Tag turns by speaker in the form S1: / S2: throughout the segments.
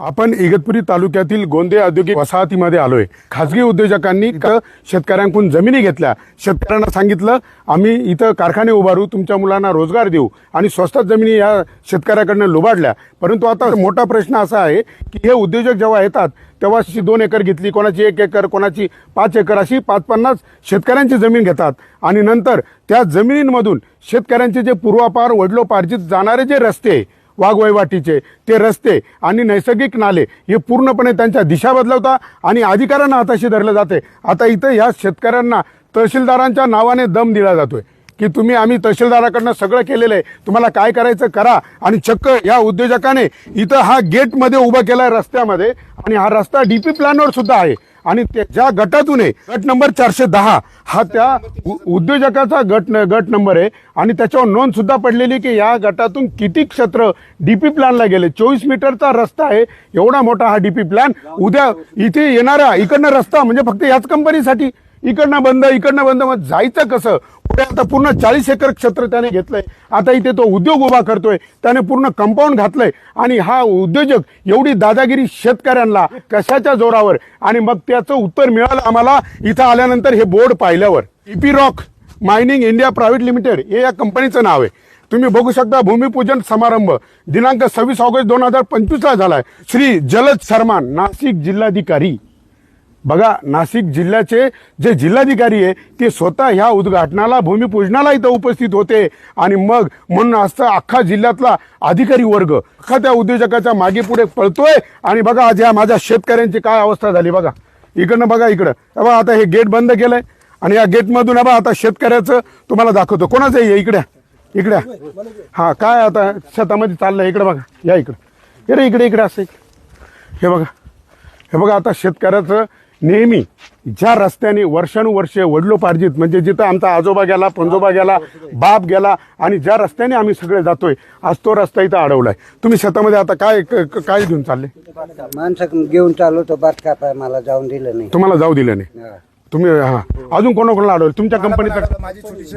S1: आपण इगतपुरी तालुक्यातील गोंदे औद्योगिक वसाहतीमध्ये आलोय. खासगी उद्योजकांनी शेतकऱ्यांकडून जमिनी घेतल्या. शेतकऱ्यांना सांगितलं आम्ही इथं कारखाने उभारू तुमच्या मुलांना रोजगार देऊ आणि स्वस्तात जमिनी या शेतकऱ्याकडनं लुबाडल्या. परंतु आता मोठा प्रश्न असा आहे की हे उद्योजक जेव्हा येतात तेव्हा दोन एकर घेतली कोणाची एक एकर कोणाची पाच एकर अशी पाच पन्नास शेतकऱ्यांची जमीन घेतात. आणि नंतर त्या जमिनींमधून शेतकऱ्यांचे जे पूर्वापार वडलोपार्जित जाणारे जे रस्ते वाघवयवाटीचे ते रस्ते आणि नैसर्गिक नाले हे पूर्णपणे त्यांच्या दिशा बदलवता आणि अधिकाऱ्यांना हाताशी धरलं जाते. आता इथं ह्या शेतकऱ्यांना तहसीलदारांच्या नावाने दम दिला जातोय. की तुम्ही आम्ही तहसीलदाराकडनं सगळं केलेलं आहे. तुम्हाला काय करायचं करा आणि चक्क या उद्योजकाने इथं हा गेटमध्ये उभा आहे रस्त्यामध्ये आणि हा रस्ता डीपी प्लॅनवर सुद्धा आहे. आणि त्या ज्या गटातून आहे गट नंबर चारशे दहा हा त्या उ- उद्योजकाचा गट न- गट नंबर आहे. आणि त्याच्यावर नोंद सुद्धा पडलेली की या गटातून किती क्षेत्र डीपी प्लॅनला गेले. चोवीस मीटरचा रस्ता आहे एवढा मोठा हा डीपी प्लॅन उद्या इथे येणारा इकडनं रस्ता म्हणजे फक्त याच कंपनीसाठी इकडनं बंद इकडनं बंद. मग जायचं कसं? पुढे आता पूर्ण चाळीस एकर क्षेत्र त्याने घेतलंय. आता इथे तो उद्योग उभा करतोय. त्याने पूर्ण कंपाऊंड घातलंय. आणि हा उद्योजक एवढी दादागिरी शेतकऱ्यांना कशाच्या जोरावर? आणि मग त्याचं उत्तर मिळालं आम्हाला इथं आल्यानंतर हे बोर्ड पाहिल्यावर. EP rock mining India private limited हे या कंपनीचं नाव आहे. तुम्ही बघू शकता भूमिपूजन समारंभ. दिनांक सव्वीस ऑगस्ट दोन हजार पंचवीसला झालाय. श्री जलद शर्मा नाशिक जिल्हाधिकारी. बघा नाशिक जिल्ह्याचे जे जिल्हाधिकारी आहे ते स्वतः ह्या उद्घाटनाला भूमिपूजनाला इथं उपस्थित होते. आणि मग म्हणून असं अख्खा जिल्ह्यातला अधिकारी वर्ग अख्खा त्या उद्योजकाच्या मागे पुढे पळतोय. आणि बघा आज या माझ्या शेतकऱ्यांची काय अवस्था झाली बघा. इकडनं बघा इकडं. हे बघा आता हे गेट बंद केलंय. आणि या गेटमधून हे बघा आता शेतकऱ्याचं तुम्हाला दाखवतो. कोणाचं आहे हे? इकडे इकडे हा काय आता शेतामध्ये चाललंय? इकडे बघा. या इकडं. इकडे इकडे इकडे असं हे बघा. हे बघा आता शेतकऱ्याचं नेहमी ज्या रस्त्याने वर्षानुवर्षे वडलोपार्जित म्हणजे जिथं आमचा आजोबा गेला पंजोबा गेला बाप गेला आणि ज्या रस्त्याने आम्ही सगळे जातोय आज तो रस्ता इथं अडवलाय. तुम्ही शेतामध्ये आता काय क- काय घेऊन चालले?
S2: माणसं घेऊन चाललो तो बात कापाय मला जाऊन दिलं नाही.
S1: तुम्हाला जाऊ दिलं नाही?
S2: हा.
S1: तुम्ही हा. अजून कोणाकोणाला अडवलं तुमच्या
S3: माझी छोटीशी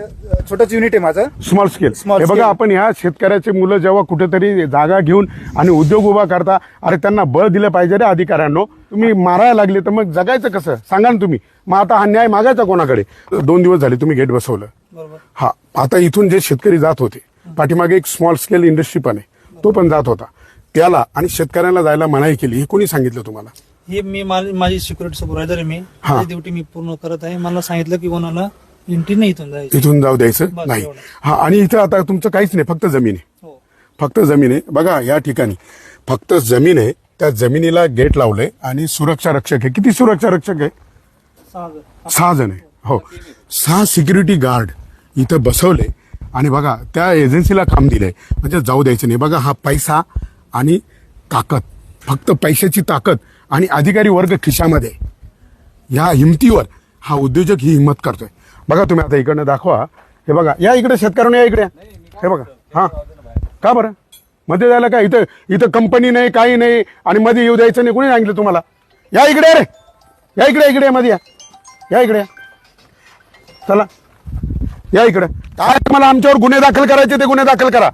S3: छोटंच युनिट आहे माझं.
S1: स्मॉल स्केल
S3: Small
S1: हे बघा
S3: scale.
S1: आपण ह्या शेतकऱ्याचे मुलं जेव्हा कुठेतरी जागा घेऊन आणि उद्योग उभा करता अरे त्यांना बळ दिलं पाहिजे रे अधिकाऱ्यांनो. तुम्ही मारायला लागले तर मग जगायचं कसं? सांगा ना तुम्ही. मग आता हा न्याय मागायचा कोणाकडे? दोन दिवस झाले तुम्ही गेट बसवलं. हा आता इथून जे शेतकरी जात होते पाठीमागे एक स्मॉल स्केल इंडस्ट्री पण आहे. तो पण जात होता. त्याला आणि शेतकऱ्यांना जायला मनाई केली. हे कोणी सांगितलं तुम्हाला?
S4: हे मी माझी माझी सिक्युरिटी सुपरवायझर आहे मी.
S1: हा.
S4: माझी ड्युटी मी पूर्ण करत आहे. मला सांगितलं की कोणाला एंट्री नाही इथून जायची.
S1: इथून जाऊ द्यायचं
S4: बस
S1: नाही.
S4: एवढं.
S1: हा आणि इथं आता तुमचं काहीच नाही फक्त जमीन. आहे
S4: हो.
S1: फक्त जमीन. आहे बघा या ठिकाणी. फक्त जमीन आहे त्या जमिनीला गेट लावलंय आणि सुरक्षा रक्षक आहे. किती सुरक्षा रक्षक आहे?
S4: सहा हजार.
S1: सहा जण आहे. हो. सहा सिक्युरिटी गार्ड इथं बसवले आणि बघा त्या एजन्सीला काम दिलंय. म्हणजे जाऊ द्यायचं नाही. बघा हा पैसा आणि ताकद. फक्त पैशाची ताकद. आणि अधिकारी वर्ग खिशामध्ये. ह्या हिमतीवर हा उद्योजक ही हिंमत करतोय. बघा तुम्ही आता इकडनं दाखवा. हे बघा या इकडे शेतकऱ्यांना या इकडे हे बघा हा. का बरं? मध्ये जायला काय? इथं इथं कंपनी नाही काही नाही आणि मध्ये येऊ द्यायचं नाही. कोणी सांगितलं तुम्हाला? या इकडे रे या इकडे इकडे मध्ये या. या इकडे या. चला. या इकडे. काय तुम्हाला आमच्यावर गुन्हे दाखल करायचे ते गुन्हे दाखल करा.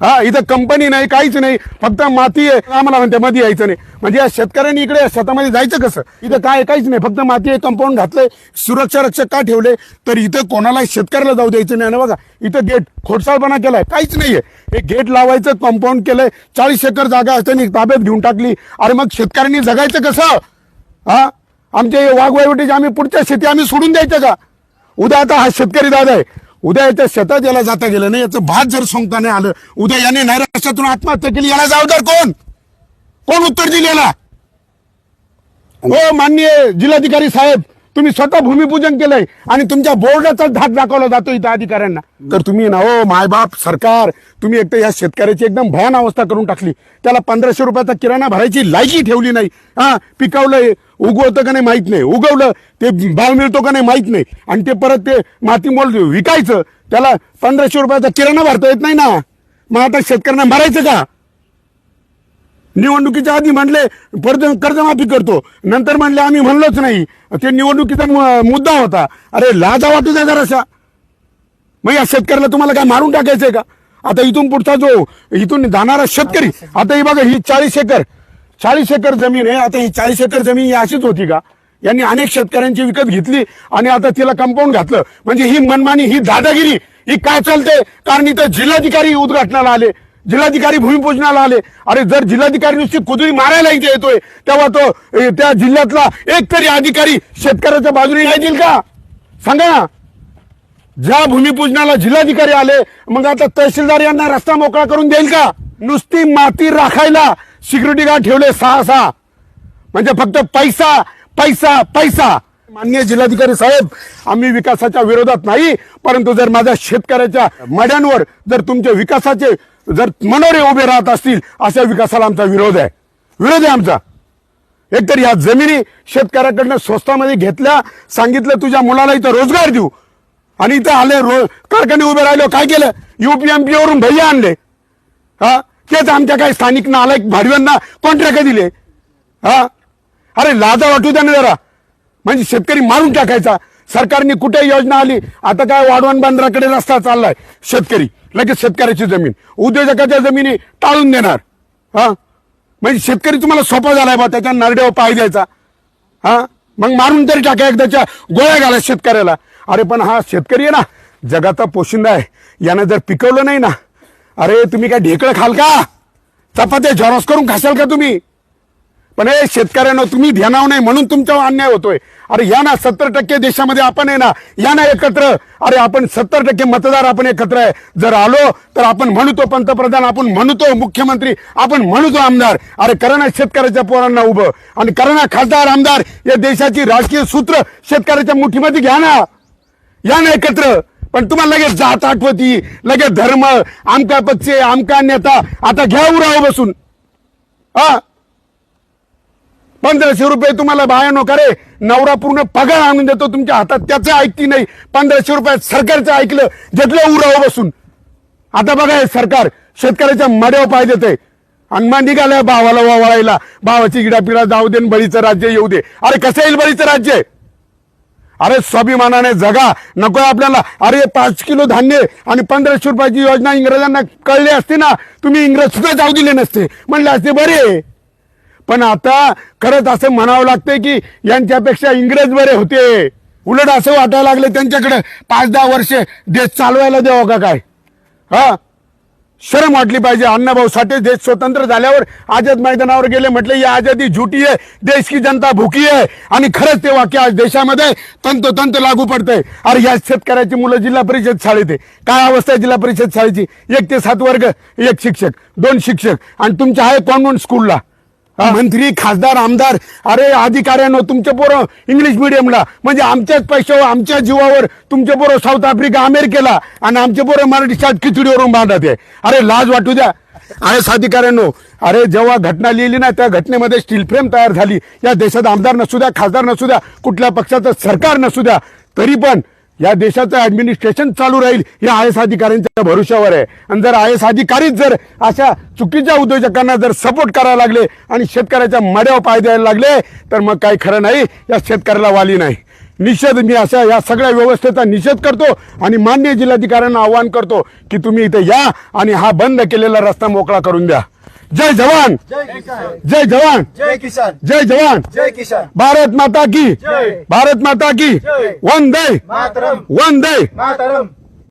S1: हा इथं कंपनी नाही काहीच नाही. फक्त माती आहे. आम्हाला म्हणते मध्ये यायचं नाही. म्हणजे या शेतकऱ्यांनी इकडे शेतामध्ये जायचं कसं? इथं काय काहीच नाही. फक्त माती आहे कंपाऊंड घातलंय सुरक्षा रक्षक का ठेवले? तर इथं कोणाला शेतकऱ्याला जाऊ द्यायचं नाही. ना बघा इथं गेट खोडसाळपणा केलाय. काहीच नाहीये. हे गेट लावायचं कंपाऊंड केलंय. चाळीस एकर जागा असताना ताब्यात घेऊन टाकली. अरे मग शेतकऱ्यांनी जगायचं कसं? हा? आमच्या वाघवाईवटीचे आम्ही पुढच्या शेती आम्ही सोडून द्यायचं का? उद्या आता हा शेतकरी दादा आहे. उद्या याच्या शेतात याला जाता गेलं नाही याचं भात जर सोंगता नाही आलं उद्या याने नैराश्यातून आत्महत्या केली याला जबाबदार कोण? कोण उत्तर दिलेला? हो माननीय जिल्हाधिकारी साहेब तुम्ही स्वतः भूमिपूजन केलंय आणि तुमच्या बोर्डाचाच धाक दाखवला जातो इथं अधिकाऱ्यांना. तर तुम्ही ना हो मायबाप सरकार तुम्ही एक तर या शेतकऱ्याची एकदम भयान अवस्था करून टाकली. त्याला पंधराशे रुपयाचा किराणा भरायची लायकी ठेवली नाही. हा पिकवलंय उगवतं का नाही माहीत नाही. उगवलं ते भाव मिळतो का नाही माहीत नाही. आणि ते परत ते माती मोल विकायचं त्याला पंधराशे रुपयाचा किराणा भरता येत नाही ना. मग आता शेतकऱ्यांना भरायचं का? निवडणुकीच्या आधी म्हणले कर्ज कर्जमाफी करतो. नंतर म्हणले आम्ही म्हणलोच नाही. ते निवडणुकीचा मुद्दा होता. अरे लाजा वाटू द्या जरासा मग या शेतकऱ्याला तुम्हाला काय मारून टाकायचंय का? आता इथून पुढचा जो इथून जाणारा शेतकरी आता ही बघा ही चाळीस एकर चाळीस एकर जमीन आहे. आता ही चाळीस एकर जमीन ही अशीच होती का? यांनी अनेक शेतकऱ्यांची विकत घेतली आणि आता तिला कंपाऊंड घातलं. म्हणजे ही मनमानी ही दादागिरी ही काय चालते कारण इथं जिल्हाधिकारी उद्घाटनाला आले. जिल्हाधिकारी भूमिपूजनाला आले. अरे जर जिल्हाधिकारी नुसती कुदळी मारायला इथे येतोय तेव्हा तो त्या जिल्ह्यातला एक तरी अधिकारी शेतकऱ्याच्या बाजूने येतील का? सांगा ना. ज्या भूमिपूजनाला जिल्हाधिकारी आले मग आता तहसीलदार यांना रस्ता मोकळा करून देईल का? नुसती माती राखायला सिक्युरिटी गार्ड ठेवले सहा सहा. म्हणजे फक्त पैसा पैसा पैसा. मान्य जिल्हाधिकारी साहेब आम्ही विकासाच्या विरोधात नाही परंतु जर माझ्या शेतकऱ्याच्या मड्यांवर जर तुमचे विकासाचे जर मनोरे उभे राहत असतील अशा विकासाला आमचा विरोध आहे. विरोध आहे आमचा. एकतर या जमिनी शेतकऱ्याकडनं स्वस्तामध्ये घेतल्या सांगितलं तुझ्या मुलाला इथं रोजगार देऊ. आणि इथं आले रो कारखाने उभे राहिले काय केलं? युपीएमपी वरून भैया आणले. हा? तेच आमच्या काही स्थानिक नालायक भाडव्यांना कॉन्ट्रॅक्ट दिले. हा? अरे लाजा वाटू द्या ना जरा. म्हणजे शेतकरी मारून टाकायचा. सरकारने कुठे योजना आली? आता काय वाढवण बांद्राकडे रस्ता चाललाय शेतकरी. लगेच शेतकऱ्याची जमीन. उद्योजकाच्या जमिनी टाळून देणार. हा? म्हणजे शेतकरी तुम्हाला सोपा झालाय बा त्याच्या नरड्यावर पाय द्यायचा. हा? मग मारून तरी टाका एकदाच्या गोळ्या घाला शेतकऱ्याला. अरे पण हा शेतकरी आहे ना जगाचा पोशिंदा आहे. यानं जर पिकवलं नाही ना अरे तुम्ही काय ढेकळं खाल का? चपात्या झॉरस करून खासाल का तुम्ही? पण हे शेतकऱ्यांना तुम्ही ध्यानाव नाही म्हणून तुमच्यावर अन्याय होतोय. अरे या ना सत्तर टक्के देशामध्ये आपण आहे ना या ना एकत्र. अरे आपण सत्तर टक्के मतदार आपण एकत्र आहे. जर आलो तर आपण म्हणतो पंतप्रधान आपण म्हणतो मुख्यमंत्री आपण म्हणतो आमदार. अरे करणा शेतकऱ्याच्या पोरांना उभं. आणि करणा खासदार आमदार या देशाची राजकीय सूत्र शेतकऱ्याच्या मुठीमध्ये घ्या ना. या ना एकत्र. पण तुम्हाला लगेच जात आठवती लगेच धर्म आमका पक्ष आमका नेता आता घ्या उरावं बसून. हा? पंधराशे रुपये तुम्हाला बाया नको नवरा पूर्ण पगार आणून देतो तुमच्या हातात त्याचं ऐकती नाही. पंधराशे रुपयात सरकारचं ऐकलं घेतलं उराव बसून. आता बघा हे सरकार शेतकऱ्याच्या मड्यावर पाय देते आणि मग निघालाय भावाला वळायला भावाची गिडापिडा जाऊ दे आणि बळीचं राज्य येऊ दे. अरे कसं येईल बळीचं राज्य? अरे स्वाभिमानाने जगा. नको आपल्याला. अरे पाच किलो धान्य आणि पंधराशे रुपयाची योजना इंग्रजांना कळली असते ना तुम्ही इंग्रज सुद्धा जाऊ दिले नसते. म्हणले असते बरे. पण आता खरंच असं म्हणावं लागतंय की यांच्यापेक्षा इंग्रज बरे होते. उलट असं वाटायला लागले त्यांच्याकडे पाच दहा वर्ष देश चालवायला द्यावं का काय? हा? शरम वाटली पाहिजे. अण्णाभाऊ साठे देश स्वतंत्र झाल्यावर आझाद मैदानावर गेले म्हटले या आझादी झुटी आहे. देश की जनता भुकी आहे. आणि खरंच ते वाक्य आज देशामध्ये तंतोतंत लागू पडतंय. अरे या शेतकऱ्याची मुलं जिल्हा परिषद शाळेत आहे. काय अवस्था आहे जिल्हा परिषद शाळेची? एक ते सात वर्ग एक शिक्षक दोन शिक्षक. आणि तुमच्या आहे कॉन्व्हेंट स्कूलला. मंत्री खासदार आमदार अरे अधिकाऱ्यांनो तुमचे पोरं इंग्लिश मिडियमला म्हणजे आमच्याच पैशावर आमच्या जीवावर तुमचे पोरं साऊथ आफ्रिका अमेरिकेला आणि आमचे पोरं मराठी शाळेत खिचडीवरून बांधत आहे अरे लाज वाटू द्या. एस अधिकाऱ्यांनो अरे जेव्हा घटना लिहिली ना त्या घटनेमध्ये स्टील फ्रेम तयार झाली. या देशात आमदार नसू द्या खासदार नसू द्या कुठल्या पक्षाचं सरकार नसू द्या तरी पण या देशाचं ऍडमिनिस्ट्रेशन चालू राहील या आय एस अधिकाऱ्यांच्या भरोश्यावर आहे. आणि जर आय एस अधिकारीच जर अशा चुकीच्या उद्योजकांना जर सपोर्ट करायला लागले आणि शेतकऱ्याच्या मड्यावर पाय द्यायला लागले तर मग काही खरं नाही या शेतकऱ्याला वाली नाही. निषेध मी अशा या सगळ्या व्यवस्थेचा निषेध करतो आणि मान्य जिल्हाधिकाऱ्यांना आवाहन करतो की तुम्ही इथे या आणि हा बंद केलेला रस्ता मोकळा करून द्या. जय जवान। जय जवान।
S3: जय किसान।
S1: जय जवान।
S3: जय किसान।
S1: भारत माता की।
S3: जय.
S1: भारत माता की. वंदे।
S3: मातरम।
S1: वंदे।
S3: मातरम।